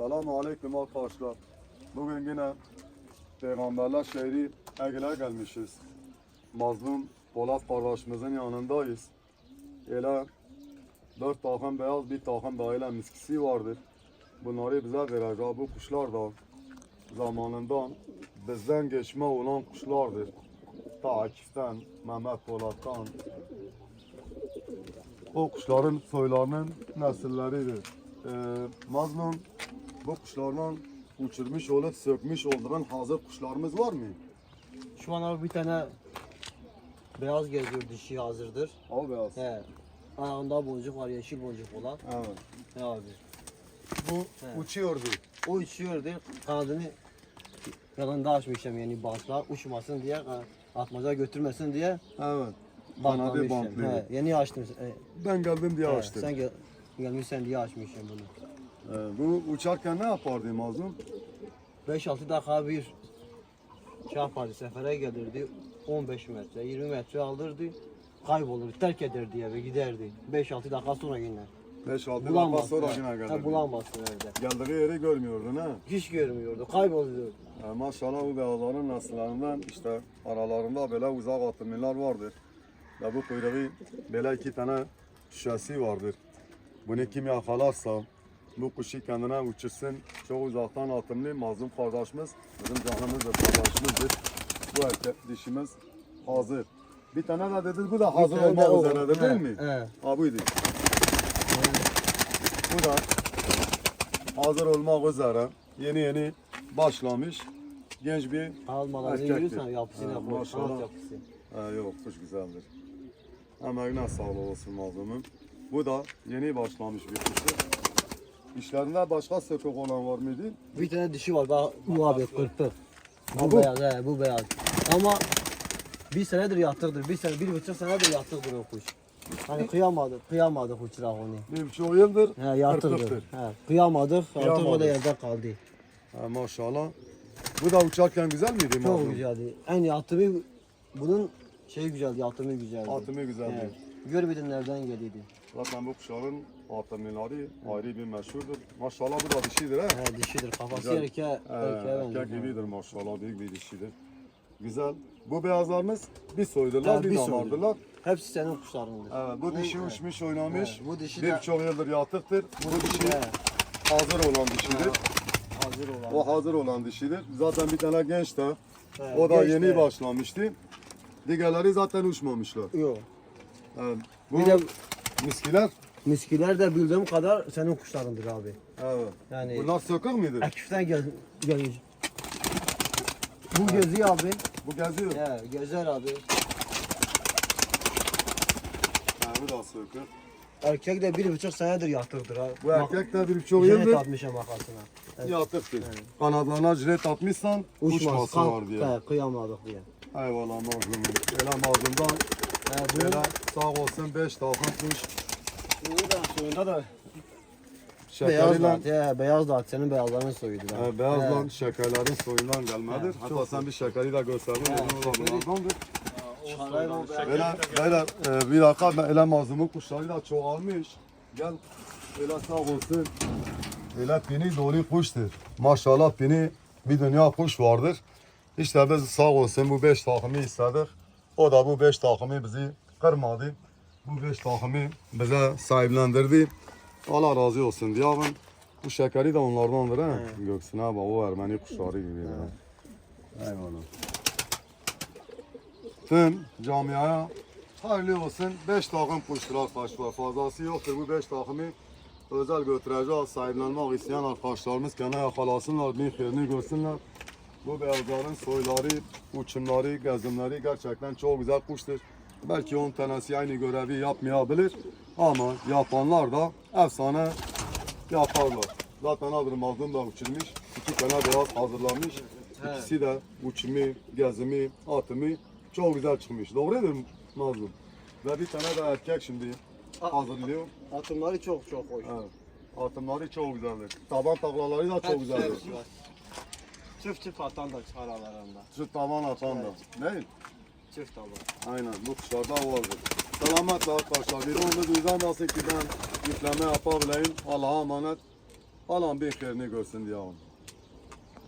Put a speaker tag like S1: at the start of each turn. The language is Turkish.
S1: Selamun Aleyküm arkadaşlar. Bugün yine Peygamberler şehri Ege'le gelmişiz. Mazlum Polat kardeşimizin yanındayız. Ele dört takım beyaz bir takım ile miskisi vardır. Bunları bize verecek bu kuşlar da zamanından bizden geçme olan kuşlardır. Ta Akif'ten, Mehmet Polat'tan. O kuşların soylarının nesilleridir. Ee, Mazlum bu kuşlardan uçurmuş olup sökmüş olduğun hazır kuşlarımız var mı?
S2: Şu an abi bir tane beyaz geziyor dişi hazırdır.
S1: Al beyaz.
S2: He. Ayağında boncuk var yeşil boncuk olan.
S1: Evet.
S2: He abi.
S1: Bu
S2: He.
S1: uçuyordu.
S2: O uçuyordu kanadını yanında açmışım yani bantlar uçmasın diye atmaca götürmesin diye
S1: Evet.
S2: bantlamışım.
S1: bantlı.
S2: He, yeni açtım. He,
S1: Ben geldim diye
S2: he,
S1: açtım.
S2: sen gel, gelmişsen diye açmışım bunu.
S1: Ee, bu uçarken ne yapardı Mazlum?
S2: 5-6 dakika bir şey yapardı sefere gelirdi 15 metre 20 metre alırdı kaybolur terk ederdi eve giderdi 5-6 dakika sonra yine
S1: 5-6 dakika
S2: bulamazsın
S1: sonra yine
S2: Ha,
S1: geldi.
S2: bulamazsın evde
S1: Geldiği yeri görmüyordun ha.
S2: hiç görmüyordu kayboluyordu
S1: Ee, maşallah bu beyazların nesillerinden işte aralarında böyle uzak atımlar vardır. Ve bu kuyruğu böyle iki tane şişesi vardır. Bunu kim yakalarsa bu kuşu kendine uçursun. Çok uzaktan atımlı mazlum kardeşimiz. Bizim canımızdır, kardeşimizdir. Bu erkek dişimiz hazır. Bir tane de dedi bu da hazır
S2: Bir de
S1: olmak
S2: o.
S1: üzeredir
S2: He,
S1: değil mi?
S2: he.
S1: Ha buydu. Bu da hazır olmak üzere yeni yeni başlamış genç bir
S2: almadan
S1: Erkektir.
S2: yürürsen yapısına
S1: Ha, maşallah.
S2: yapısı
S1: Ha, yok kuş güzeldir. Emeğine sağlık olsun mazlumun. Bu da yeni başlamış bir kuştur. İşlerinde başka sökük olan var mıydı?
S2: bir tane dişi var bak bu abi kırpık
S1: Ha,
S2: bu
S1: bu?
S2: beyaz he bu beyaz ama bir senedir yatıktır bir sene bir buçuk senedir yatıktır o kuş Hani kıyamadık, kıyamadık uçurak onu.
S1: Bir buçuk yıldır
S2: He
S1: kırpıktır.
S2: He kıyamadık, artık o da yerde kaldı.
S1: Ha, maşallah. Bu da uçarken güzel miydi
S2: Çok
S1: mazlum?
S2: güzeldi. En yatımı bunun şey güzeldi, yatımı güzeldi.
S1: Atımı güzeldi.
S2: Evet. Görmedin nereden geliydi.
S1: Zaten bu kuşların atımları ayrı bir meşhurdur. Maşallah bu da dişidir ha.
S2: He dişidir. Kafası
S1: Güzel.
S2: erkeğe,
S1: Ee,
S2: erkeğe
S1: erkek
S2: benziyor.
S1: gibidir maşallah büyük bir dişidir. Güzel. Bu beyazlarımız bir soydurlar,
S2: Ha,
S1: bir
S2: bir
S1: damardırlar.
S2: Hepsi senin kuşlarındır.
S1: Evet, bu dişi uçmuş oynamış.
S2: Evet, bu dişi de-
S1: çok yıldır yatıktır. Bu dişi
S2: He,
S1: hazır olan dişidir.
S2: hazır olan.
S1: O hazır olan dişidir. Zaten bir tane genç de.
S2: He,
S1: O da
S2: geç
S1: yeni
S2: de.
S1: başlamıştı. Diğerleri zaten uçmamışlar.
S2: Yok.
S1: Evet. Bu
S2: Bir de
S1: miskiler.
S2: Miskiler de bildiğim kadar senin kuşlarındır abi.
S1: Evet.
S2: Yani
S1: Bunlar sökük müdür?
S2: Akif'ten gel geliyor. Bu geziyor abi.
S1: Bu geziyor.
S2: He, gezer abi.
S1: Ha, bu da sökük.
S2: Erkek de bir buçuk senedir yatıktır ha.
S1: Bu erkek de bir çok
S2: Jilet
S1: yıldır
S2: atmışım makasına. Evet.
S1: yatıktır. Kanadlarına jilet atmışsan uçması
S2: kan-
S1: var diye.
S2: He, kıyamadık diye.
S1: Eyvallah mazlumum. Ele mazlumdan
S2: He,
S1: Böyle sağ olsun 5 takım kuş.
S2: Bunun da beyaz da at. He, beyaz da at. Senin beyazların soyudur. ha.
S1: e, beyazla
S2: He.
S1: şekerlerin soyundan gelmedir.
S2: He,
S1: Hatta sen bir şekeri de gösterdin.
S2: He,
S1: Onu da
S2: şekeri-
S1: bunlardandır.
S2: Çıkarayım o beyaz.
S1: Böyle, böyle e, bir dakika ben ele mazlumun kuşları da çoğalmış. Gel böyle sağ olsun. Böyle pini dolu kuştur. Maşallah pini bir dünya kuş vardır. İşte biz sağ olsun bu 5 takımı istedik. O da bu 5 takımı bizi kırmadı. Bu 5 takımı bize sahiplendirdi. Allah razı olsun diyavın. Bu şekeri de onlardandır ha. Göksüne bak o Ermeni kuşları gibi. ya. Eyvallah. Tüm camiaya hayırlı olsun. 5 takım kuştur arkadaşlar. Fazlası yoktur. Bu 5 takımı özel götüreceğiz. Sahiplenmek isteyen arkadaşlarımız gene yakalasınlar. Bir xeyrini görsünler. Bu beyazların soyları, uçumları, gezimleri gerçekten çok güzel kuştur. Belki 10 tanesi aynı görevi yapmayabilir ama yapanlar da efsane yaparlar. Zaten mazlum da uçurmuş. İki tane beyaz hazırlanmış.
S2: Evet.
S1: İkisi de uçumu, gezimi, atımı çok güzel çıkmış. Doğrudur mazlum. Ve bir tane de erkek şimdi hazırlıyor.
S2: Atımları çok çok hoş.
S1: Evet. Atımları çok güzeldir. Taban taklaları da çok güzeldir.
S2: Çift çift atan da aralarında.
S1: Şu taban atan da. Ne?
S2: Çift taban.
S1: Aynen bu kuşlarda vardır. Selametle arkadaşlar. Bir onu duydan nasıl ki ben yükleme yapabileyim. Allah'a emanet. Alan bir xeyrini görsün diye.